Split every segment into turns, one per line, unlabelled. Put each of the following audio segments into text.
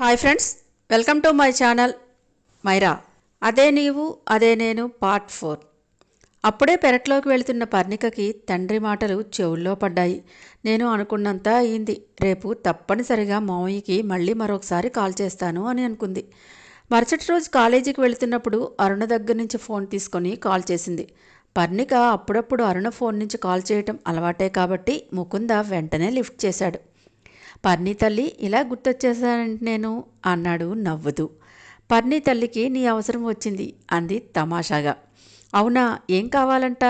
Hi friends welcome to my channel Myra అదే నీవు అదే నేను పార్ట్ ఫోర్ అప్పుడే పెరట్లోకి వెళుతున్న పర్ణికకి తండ్రి మాటలు చెవుల్లో పడ్డాయి. నేను అనుకున్నంత అయింది. రేపు తప్పనిసరిగా మామయ్యకి మళ్ళీ మరొకసారి కాల్ చేస్తాను అని అనుకుంది. మరుసటి రోజు కాలేజీకి వెళుతున్నప్పుడు అరుణ దగ్గర నుంచి ఫోన్ తీసుకొని కాల్ చేసింది. పర్ణిక అప్పుడప్పుడు అరుణ ఫోన్ నుంచి కాల్ చేయటం అలవాటే కాబట్టి ముకుంద వెంటనే లిఫ్ట్ చేశాడు. పర్ణి తల్లి ఇలా గుర్తొచ్చేసానంటే నేను అన్నాడు నవ్వుతూ. పర్ణి తల్లికి నీ అవసరం వచ్చింది అంది తమాషాగా. అవునా ఏం కావాలంట?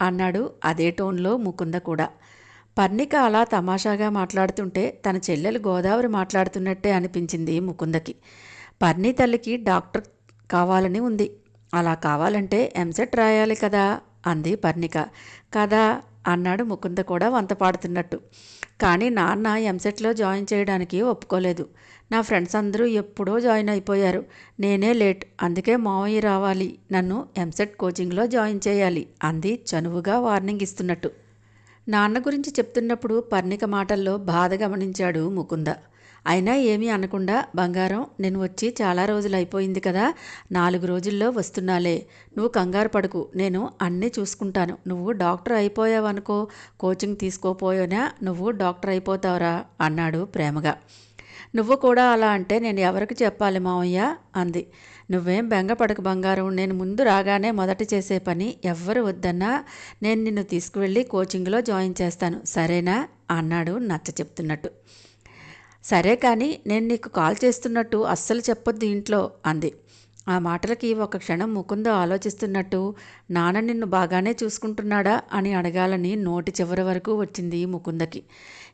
అన్నాడు అదే టోన్లో ముకుంద కూడా. పర్ణిక అలా తమాషాగా మాట్లాడుతుంటే తన చెల్లెలు గోదావరి మాట్లాడుతున్నట్టే అనిపించింది ముకుందకి. పర్ణి తల్లికి డాక్టర్ కావాలని ఉంది. అలా కావాలంటే ఎంసెట్ రాయాలి కదా అంది పర్ణిక. కదా అన్నాడు ముకుంద కూడా వంత పాడుతున్నట్టు కానీ నాన్న ఎంసెట్లో జాయిన్ చేయడానికి ఒప్పుకోలేదు. నా ఫ్రెండ్స్ అందరూ ఎప్పుడో జాయిన్ అయిపోయారు. నేనే లేట్. అందుకే మావయ్య రావాలి. నన్ను ఎంసెట్ కోచింగ్లో జాయిన్ చేయాలి అంది చనువుగా వార్నింగ్ ఇస్తున్నట్టు. నాన్న గురించి చెప్తున్నప్పుడు పర్ణిక మాటల్లో బాధ గమనించాడు ముకుంద. అయినా ఏమీ అనకుండా బంగారం నేను వచ్చి చాలా రోజులు అయిపోయింది కదా నాలుగు రోజుల్లో వస్తున్నాలే. నువ్వు కంగారు పడకు నేను అన్నీ చూసుకుంటాను. నువ్వు డాక్టర్ అయిపోయావనుకో కోచింగ్ తీసుకోపోయానా నువ్వు డాక్టర్ అయిపోతావురా అన్నాడు ప్రేమగా. నువ్వు కూడా అలా అంటే నేను ఎవరికి చెప్పాలి మావయ్య? అంది. నువ్వేం బెంగపడకు బంగారం నేను ముందు రాగానే మొదట చేసే పని ఎవ్వరు వద్దన్నా నేను నిన్ను తీసుకువెళ్ళి కోచింగ్లో జాయిన్ చేస్తాను సరేనా? అన్నాడు నచ్చ చెప్తున్నట్టు సరే కానీ నేను నీకు కాల్ చేస్తున్నట్టు అస్సలు చెప్పొద్దు ఇంట్లో అంది. ఆ మాటలకి ఒక క్షణం ముకుంద ఆలోచిస్తున్నట్టు నాన్న నిన్ను బాగానే చూసుకుంటున్నాడా అని అడగాలని నోటి చివరి వరకు వచ్చింది ముకుందకి.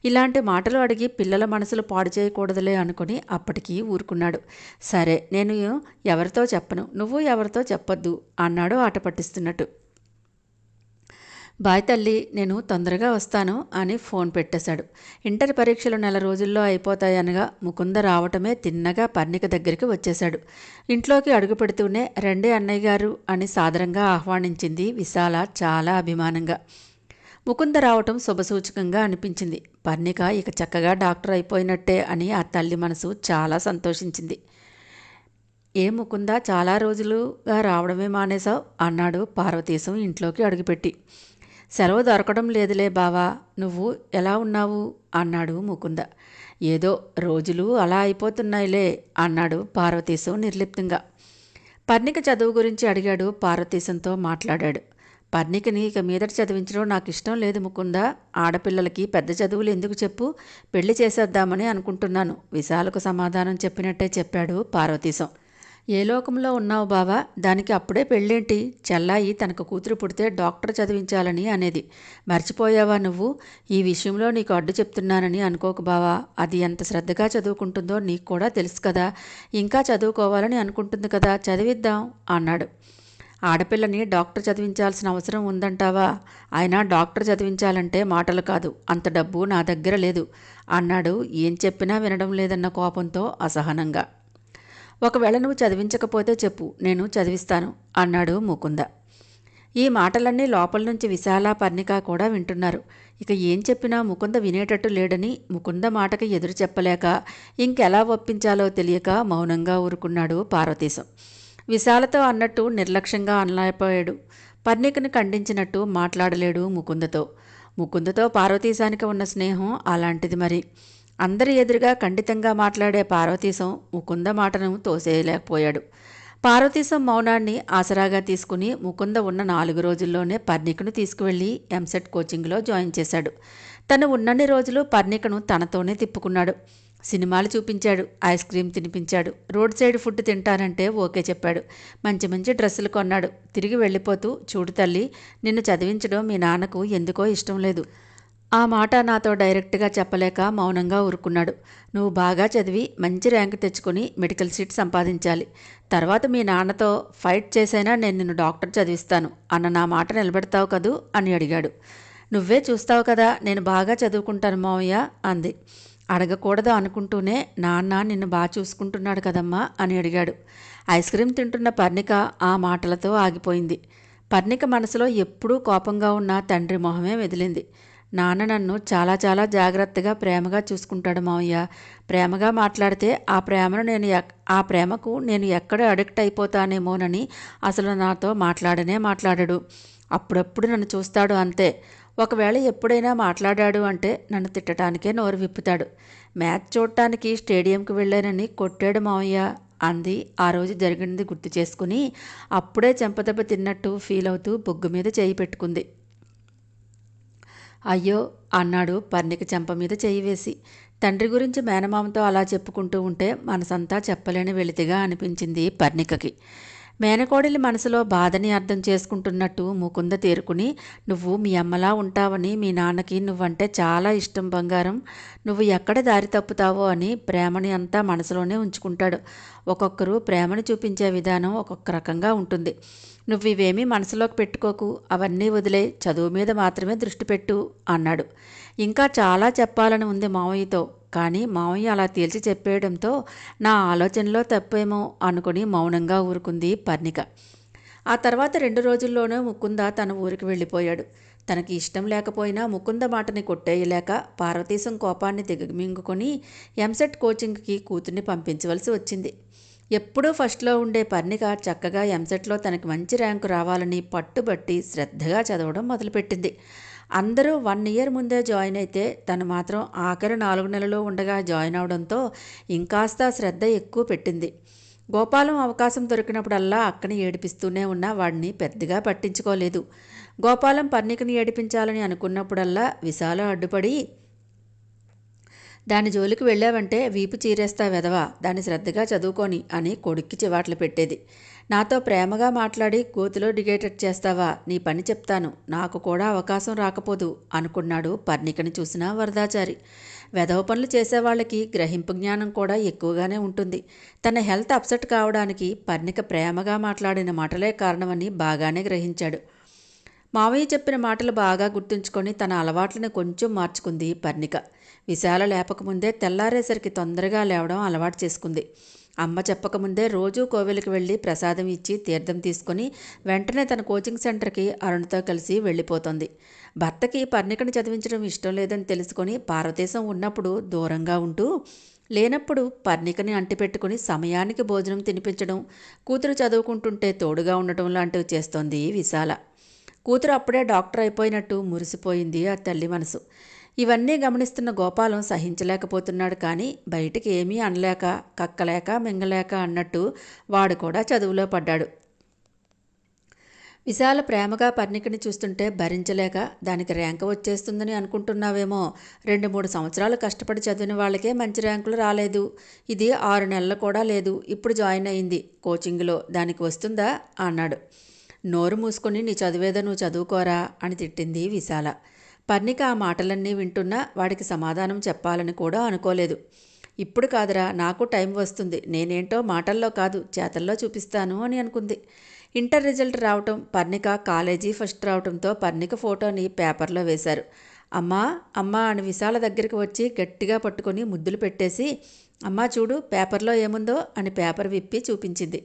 ఇలాంటి మాటలు అడిగి పిల్లల మనసులు పాడు చేయకూడదులే అనుకుని అప్పటికి ఊరుకున్నాడు. సరే నేను ఎవరితో చెప్పను నువ్వు ఎవరితో చెప్పొద్దు అన్నాడు ఆట పట్టిస్తున్నట్టు. బాయ్ తల్లి నేను తొందరగా వస్తాను అని ఫోన్ పెట్టేశాడు. ఇంటర్ పరీక్షలు నెల రోజుల్లో అయిపోతాయనగా ముకుంద రావటమే తిన్నగా పర్ణిక దగ్గరికి వచ్చేశాడు. ఇంట్లోకి అడుగు పెడుతూనే రెండే అన్నయ్య గారు అని సాదరంగా ఆహ్వానించింది విశాల చాలా అభిమానంగా. ముకుంద రావటం శుభసూచకంగా అనిపించింది. పర్ణిక ఇక చక్కగా డాక్టర్ అయిపోయినట్టే అని ఆ తల్లి మనసు చాలా సంతోషించింది. ఏ ముకుంద చాలా రోజులుగా రావడమే మానేశావు అన్నాడు పార్వతీశం ఇంట్లోకి అడుగుపెట్టి. సెలవు దొరకడం లేదులే బావా నువ్వు ఎలా ఉన్నావు? అన్నాడు ముకుంద. ఏదో రోజులు అలా అయిపోతున్నాయిలే అన్నాడు పార్వతీశం నిర్లిప్తంగా. పర్ణిక చదువు గురించి అడిగాడు పార్వతీశంతో మాట్లాడాడు. పర్ణికని ఇక మీదట చదివించడం నాకు ఇష్టం లేదు ముకుంద. ఆడపిల్లలకి పెద్ద చదువులు ఎందుకు చెప్పు? పెళ్ళి చేసేద్దామని అనుకుంటున్నాను విశాలకు సమాధానం చెప్పినట్టే చెప్పాడు పార్వతీశం. ఏ లోకంలో ఉన్నావు బావా? దానికి అప్పుడే పెళ్ళేంటి? చెల్లాయి తనకు కూతురు పుడితే డాక్టర్ చదివించాలని అనేది. మర్చిపోయావా నువ్వు? ఈ విషయంలో నీకు అడ్డు చెప్తున్నానని అనుకోకు బావా. అది ఎంత శ్రద్ధగా చదువుకుంటుందో నీకు కూడా తెలుసు కదా. ఇంకా చదువుకోవాలని అనుకుంటుంది కదా. చదివిద్దాం అన్నాడు. ఆడపిల్లని డాక్టర్ చదివించాల్సిన అవసరం ఉందంటావా? అయినా డాక్టర్ చదివించాలంటే మాటలు కాదు. అంత డబ్బు నా దగ్గర లేదు అన్నాడు. ఏం చెప్పినా వినడం లేదన్న కోపంతో అసహనంగా. ఒకవేళ నువ్వు చదివించకపోతే చెప్పు నేను చదివిస్తాను అన్నాడు ముకుంద. ఈ మాటలన్నీ లోపల నుంచి విశాల పర్ణిక కూడా వింటున్నారు. ఇక ఏం చెప్పినా ముకుంద వినేటట్టు లేడని ముకుంద మాటకి ఎదురు చెప్పలేక ఇంకెలా ఒప్పించాలో తెలియక మౌనంగా ఊరుకున్నాడు పార్వతీశం. విశాలతో అన్నట్టు నిర్లక్ష్యంగా అనలేకపోయాడు. పర్ణికను ఖండించినట్టు మాట్లాడలేడు ముకుందతో. ముకుందతో పార్వతీశానికి ఉన్న స్నేహం అలాంటిది మరి. అందరి ఎదురుగా ఖండితంగా మాట్లాడే పార్వతీశం ముకుంద మాటను తోసేయలేకపోయాడు. పార్వతీశం మౌనాన్ని ఆసరాగా తీసుకుని ముకుంద ఉన్న నాలుగు రోజుల్లోనే పర్ణికను తీసుకువెళ్ళి ఎంసెట్ కోచింగ్లో జాయిన్ చేశాడు. తను ఉన్నన్ని రోజులు పర్ణికను తనతోనే తిప్పుకున్నాడు. సినిమాలు చూపించాడు ఐస్ క్రీమ్ తినిపించాడు రోడ్ సైడ్ ఫుడ్ తింటానంటే ఓకే చెప్పాడు. మంచి మంచి డ్రెస్సులు కొన్నాడు. తిరిగి వెళ్ళిపోతూ చూడు తల్లి నిన్ను చదివించడం మీ నాన్నకు ఎందుకో ఇష్టం లేదు. ఆ మాట నాతో డైరెక్ట్గా చెప్పలేక మౌనంగా ఊరుకున్నాడు. నువ్వు బాగా చదివి మంచి ర్యాంక్ తెచ్చుకొని మెడికల్ సీట్ సంపాదించాలి. తర్వాత మీ నాన్నతో ఫైట్ చేసైనా నేను నిన్ను డాక్టర్ చదివిస్తాను అన్న నా మాట నిలబెడతావు కదూ అని అడిగాడు. నువ్వే చూస్తావు కదా నేను బాగా చదువుకుంటాను మావయ్య అంది. అడగకూడదు అనుకుంటూనే నాన్న నిన్ను బాగా చూసుకుంటున్నాడు కదమ్మా అని అడిగాడు. ఐస్ క్రీమ్ తింటున్న పర్ణిక ఆ మాటలతో ఆగిపోయింది. పర్ణిక మనసులో ఎప్పుడూ కోపంగా ఉన్న తండ్రి మొహమే మెదిలింది. నాన్న నన్ను చాలా చాలా జాగ్రత్తగా ప్రేమగా చూసుకుంటాడు మావయ్య. ప్రేమగా మాట్లాడితే ఆ ప్రేమను నేను ఎక్- ఆ ప్రేమకు నేను ఎక్కడ అడిక్ట్ అయిపోతానేమోనని అసలు నాతో మాట్లాడనే మాట్లాడడు. అప్పుడప్పుడు నన్ను చూస్తాడు అంతే. ఒకవేళ ఎప్పుడైనా మాట్లాడాడు అంటే నన్ను తిట్టడానికే నోరు విప్పుతాడు. మ్యాచ్ చూడటానికి స్టేడియంకి వెళ్ళానని కొట్టాడు మావయ్య. అంది. ఆ రోజు జరిగింది గుర్తు చేసుకుని అప్పుడే చెంపదెబ్బ తిన్నట్టు ఫీల్ అవుతూ బొగ్గు మీద చేయి పెట్టుకుంది. అయ్యో అన్నాడు పర్ణిక చెంప మీద చేయి వేసి. తండ్రి గురించి మేనమామతో అలా చెప్పుకుంటూ ఉంటే మనసంతా చెప్పలేని వెలితిగా అనిపించింది పర్ణికకి. మేనకోడలి మనసులో బాధని అర్థం చేసుకుంటున్నట్టు ముకుంద తేరుకుని నువ్వు మీ అమ్మలా ఉంటావని మీ నాన్నకి నువ్వంటే చాలా ఇష్టం బంగారం. నువ్వు ఎక్కడ దారి తప్పుతావో అని ప్రేమని అంతా మనసులోనే ఉంచుకుంటాడు. ఒక్కొక్కరు ప్రేమని చూపించే విధానం ఒక్కొక్క రకంగా ఉంటుంది. నువ్వు ఇవేమీ మనసులోకి పెట్టుకోకు అవన్నీ వదిలే చదువు మీద మాత్రమే దృష్టి పెట్టు అన్నాడు. ఇంకా చాలా చెప్పాలని ఉంది మావయ్యతో. కానీ మావయ్య అలా తేల్చి చెప్పేయడంతో నా ఆలోచనలో తప్పేమో అనుకుని మౌనంగా ఊరుకుంది పర్ణిక. ఆ తర్వాత రెండు రోజుల్లోనే ముకుంద తన ఊరికి వెళ్ళిపోయాడు. తనకి ఇష్టం లేకపోయినా ముకుంద మాటని కొట్టేయలేక పార్వతీశం కోపాన్ని దిగమింగుకొని ఎంసెట్ కోచింగ్కి కూతుర్ని పంపించవలసి వచ్చింది. ఎప్పుడూ ఫస్ట్లో ఉండే పర్ణిక చక్కగా ఎంసెట్లో తనకి మంచి ర్యాంకు రావాలని పట్టుబట్టి శ్రద్ధగా చదవడం మొదలుపెట్టింది. అందరూ వన్ ఇయర్ ముందే జాయిన్ అయితే తను మాత్రం ఆఖరి నాలుగు నెలలు ఉండగా జాయిన్ అవడంతో ఇంకాస్త శ్రద్ధ ఎక్కువ పెట్టింది. గోపాలం అవకాశం దొరికినప్పుడల్లా అక్కని ఏడిపిస్తూనే ఉన్నా వాడిని పెద్దగా పట్టించుకోలేదు. గోపాలం పర్ణికని ఏడిపించాలని అనుకున్నప్పుడల్లా విశాల అడ్డుపడి దాని జోలికి వెళ్ళావంటే వీపు చీరేస్తా వెదవా దాన్ని శ్రద్ధగా చదువుకొని అని కొడుక్కి చివాట్లు పెట్టేది. నాతో ప్రేమగా మాట్లాడి గోతిలో డిగేటెడ్ చేస్తావా? నీ పని చెప్తాను. నాకు కూడా అవకాశం రాకపోదు అనుకున్నాడు పర్ణికని చూసిన వరదాచారి. వెధవ పనులు చేసేవాళ్ళకి గ్రహింపు జ్ఞానం కూడా ఎక్కువగానే ఉంటుంది. తన హెల్త్ అప్సెట్ కావడానికి పర్ణిక ప్రేమగా మాట్లాడిన మాటలే కారణమని బాగానే గ్రహించాడు. మావయ్య చెప్పిన మాటలు బాగా గుర్తుంచుకొని తన అలవాట్లను కొంచెం మార్చుకుంది పర్ణిక. విశాల లేపకముందే తెల్లారేసరికి తొందరగా లేవడం అలవాటు చేసుకుంది. అమ్మ చెప్పకముందే రోజూ కోవెలికి వెళ్ళి ప్రసాదం ఇచ్చి తీర్థం తీసుకొని వెంటనే తన కోచింగ్ సెంటర్కి అరుణ్తో కలిసి వెళ్ళిపోతుంది. భర్తకి పర్ణికను చదివించడం ఇష్టం లేదని తెలుసుకొని భారతదేశం ఉన్నప్పుడు దూరంగా ఉంటూ లేనప్పుడు పర్ణికని అంటిపెట్టుకుని సమయానికి భోజనం తినిపించడం కూతురు చదువుకుంటుంటే తోడుగా ఉండటం లాంటివి చేస్తోంది విశాల. కూతురు అప్పుడే డాక్టర్ అయిపోయినట్టు మురిసిపోయింది ఆ తల్లి మనసు. ఇవన్నీ గమనిస్తున్న గోపాలం సహించలేకపోతున్నాడు కానీ బయటికి ఏమీ అనలేక కక్కలేక మింగలేక అన్నట్టు వాడు కూడా చదువులో పడ్డాడు. విశాల ప్రేమగా పర్ణికని చూస్తుంటే భరించలేక దానికి ర్యాంక్ వచ్చేస్తుందని అనుకుంటున్నావేమో. రెండు మూడు సంవత్సరాలు కష్టపడి చదివిన వాళ్ళకే మంచి ర్యాంకులు రాలేదు. ఇది ఆరు నెలలు కూడా లేదు. ఇప్పుడు జాయిన్ అయింది. కోచింగ్లో దానికి వస్తుందా? అన్నాడు. నోరు మూసుకొని నీ చదివేదో నువ్వు చదువుకోరా అని తిట్టింది విశాల. పర్ణిక ఆ మాటలన్నీ వింటున్నా వాడికి సమాధానం చెప్పాలని కూడా అనుకోలేదు. ఇప్పుడు కాదురా నాకు టైం వస్తుంది. నేనేంటో మాటల్లో కాదు చేతల్లో చూపిస్తాను అని అనుకుంది. ఇంటర్ రిజల్ట్ రావటం పర్ణిక కాలేజీ ఫస్ట్ రావటంతో పర్ణిక ఫోటోని పేపర్లో వేశారు. అమ్మా అమ్మా అని విశాల దగ్గరికి వచ్చి గట్టిగా పట్టుకొని ముద్దులు పెట్టేసి అమ్మా చూడు పేపర్లో ఏముందో అని పేపర్ విప్పి చూపించింది.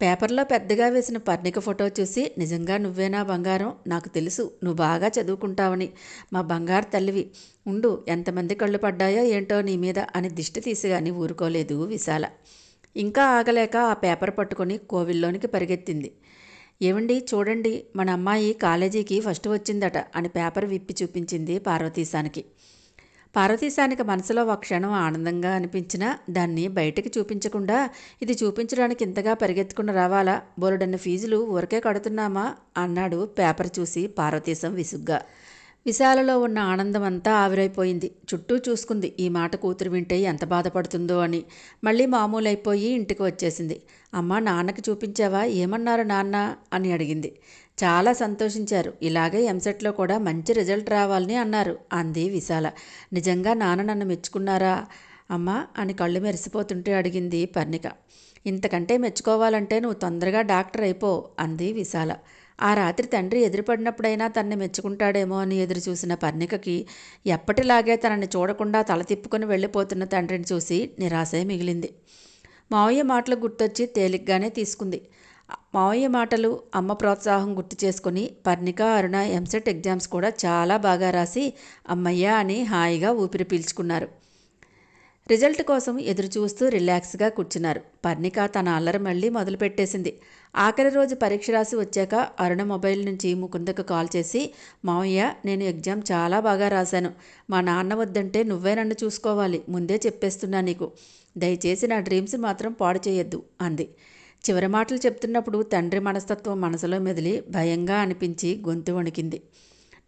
పేపర్లో పెద్దగా వేసిన పర్ణిక ఫోటో చూసి నిజంగా నువ్వేనా బంగారం? నాకు తెలుసు నువ్వు బాగా చదువుకుంటావని. మా బంగారు తల్లివి ఉండు ఎంతమంది కళ్ళు పడ్డాయో ఏంటో నీ మీద అని దిష్టి తీసిగాని ఊరుకోలేదు విశాల. ఇంకా ఆగలేక ఆ పేపర్ పట్టుకొని కోవిల్లోనికి పరిగెత్తింది. ఏమండి చూడండి మన అమ్మాయి కాలేజీకి ఫస్ట్ వచ్చిందట అని పేపర్ విప్పి చూపించింది పార్వతీశానికి. పార్వతీశానికి మనసులో ఒక క్షణం ఆనందంగా అనిపించినా దాన్ని బయటికి చూపించకుండా ఇది చూపించడానికి ఇంతగా పరిగెత్తుకుని రావాలా? బోలెడన్న ఫీజులు ఊరికే కడుతున్నామా? అన్నాడు పేపర్ చూసి పార్వతీశం విసుగ్గా. విశాలలో ఉన్న ఆనందం అంతా ఆవిరైపోయింది. చుట్టూ చూసుకుంది ఈ మాట కూతురు వింటే ఎంత బాధపడుతుందో అని. మళ్ళీ మామూలైపోయి ఇంటికి వచ్చేసింది. అమ్మ నాన్నకి చూపించావా? ఏమన్నారు నాన్న? అని అడిగింది. చాలా సంతోషించారు. ఇలాగే ఎంసెట్లో కూడా మంచి రిజల్ట్ రావాలని అన్నారు అంది విశాల. నిజంగా నాన్న నన్ను మెచ్చుకున్నారా? అమ్మా అని కళ్ళు మెరిసిపోతుంటే అడిగింది పర్ణిక. ఇంతకంటే మెచ్చుకోవాలంటే నువ్వు తొందరగా డాక్టర్ అయిపో అంది విశాల. ఆ రాత్రి తండ్రి ఎదురుపడినప్పుడైనా తనని మెచ్చుకుంటాడేమో అని ఎదురు చూసిన పర్ణికకి ఎప్పటిలాగే తనని చూడకుండా తల తిప్పుకొని వెళ్ళిపోతున్న తండ్రిని చూసి నిరాశే మిగిలింది. మావయ్య మాటలు గుర్తొచ్చి తేలిగ్గానే తీసుకుంది. మావయ్య మాటలు అమ్మ ప్రోత్సాహం గుర్తు చేసుకుని పర్ణిక అరుణ ఎంసెట్ ఎగ్జామ్స్ కూడా చాలా బాగా రాసి అమ్మయ్య అని హాయిగా ఊపిరి పీల్చుకున్నారు. రిజల్ట్ కోసం ఎదురుచూస్తూ రిలాక్స్గా కూర్చున్నారు. పర్ణిక తన అల్లరి మళ్ళీ మొదలుపెట్టేసింది. ఆఖరి రోజు పరీక్ష రాసి వచ్చాక అరుణ మొబైల్ నుంచి ముకుందకు కాల్ చేసి మావయ్య నేను ఎగ్జామ్ చాలా బాగా రాశాను. మా నాన్న వద్దంటే నువ్వే నన్ను చూసుకోవాలి. ముందే చెప్పేస్తున్నా నీకు. దయచేసి నా డ్రీమ్స్ మాత్రం పాడు చేయొద్దు అంది. చివరి మాటలు చెప్తున్నప్పుడు తండ్రి మనస్తత్వం మనసులో మెదిలి భయంగా అనిపించి గొంతు వణికింది.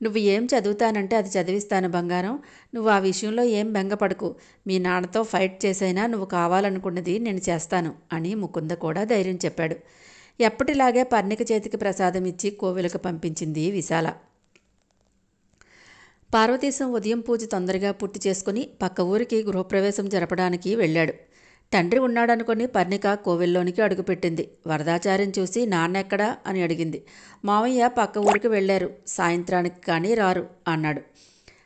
నువ్వు ఏం చదువుతానంటే అది చదివిస్తాను బంగారం. నువ్వు ఆ విషయంలో ఏం బెంగపడకు. మీ నాన్నతో ఫైట్ చేసైనా నువ్వు కావాలనుకున్నది నేను చేస్తాను అని ముకుంద కూడా ధైర్యం చెప్పాడు. ఎప్పటిలాగే పర్ణిక చేతికి ప్రసాదం ఇచ్చి కోవిలకు పంపించింది విశాల. పార్వతీశం ఉదయం పూజ తొందరగా పూర్తి చేసుకుని పక్క ఊరికి గృహప్రవేశం జరపడానికి వెళ్ళాడు. తండ్రి ఉన్నాడనుకుని పర్ణిక కోవిల్లోనికి అడుగుపెట్టింది. వరదాచార్యం చూసి నాన్నెక్కడా అని అడిగింది. మావయ్య పక్క ఊరికి వెళ్ళారు. సాయంత్రానికి కానీ రారు అన్నాడు.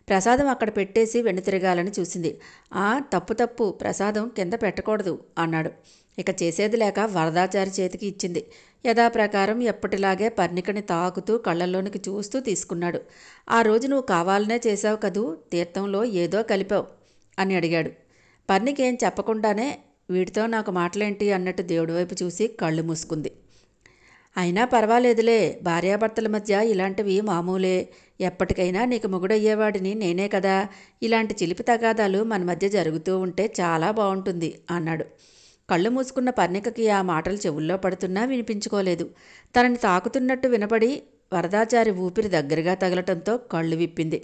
ప్రసాదం అక్కడ పెట్టేసి వెనుతిరగాలని చూసింది. ఆ తప్పు తప్పు. ప్రసాదం కింద పెట్టకూడదు అన్నాడు. ఇక చేసేది లేక వరదాచారి చేతికి ఇచ్చింది. యథాప్రకారం ఎప్పటిలాగే పర్ణికని తాకుతూ కళ్ళల్లోనికి చూస్తూ తీసుకున్నాడు. ఆ రోజు నువ్వు కావాలనే చేశావు కదూ? తీర్థంలో ఏదో కలిపావు అని అడిగాడు. పర్ణికేం చెప్పకుండానే వీటితో నాకు మాటలేంటి అన్నట్టు దేవుడి వైపు చూసి కళ్ళు మూసుకుంది. అయినా పర్వాలేదులే భార్యాభర్తల మధ్య ఇలాంటివి మామూలే. ఎప్పటికైనా నీకు మొగుడయ్యేవాడిని నేనే కదా. ఇలాంటి చిలిపి తగాదాలు మన మధ్య జరుగుతూ ఉంటే చాలా బాగుంటుంది అన్నాడు. కళ్ళు మూసుకున్న పర్ణికకి ఆ మాటలు చెవుల్లో పడుతున్నా వినిపించుకోలేదు. తనని తాకుతున్నట్టు వినపడి వరదాచారి ఊపిరి దగ్గరగా తగలటంతో కళ్ళు విప్పింది.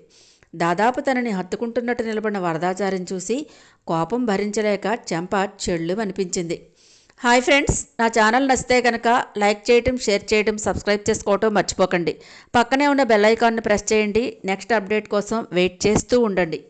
దాదాపు తనని హత్తుకుంటున్నట్టు నిలబడిన వరదాచారిని చూసి కోపం భరించలేక చెంప చెళ్ళు అనిపించింది హాయ్ ఫ్రెండ్స్ నా ఛానల్ నచ్చితే కనుక లైక్ చేయటం షేర్ చేయటం సబ్స్క్రైబ్ చేసుకోవటం మర్చిపోకండి. పక్కనే ఉన్న బెల్ ఐకాన్ని ప్రెస్ చేయండి. నెక్స్ట్ అప్డేట్ కోసం వెయిట్ చేస్తూ ఉండండి.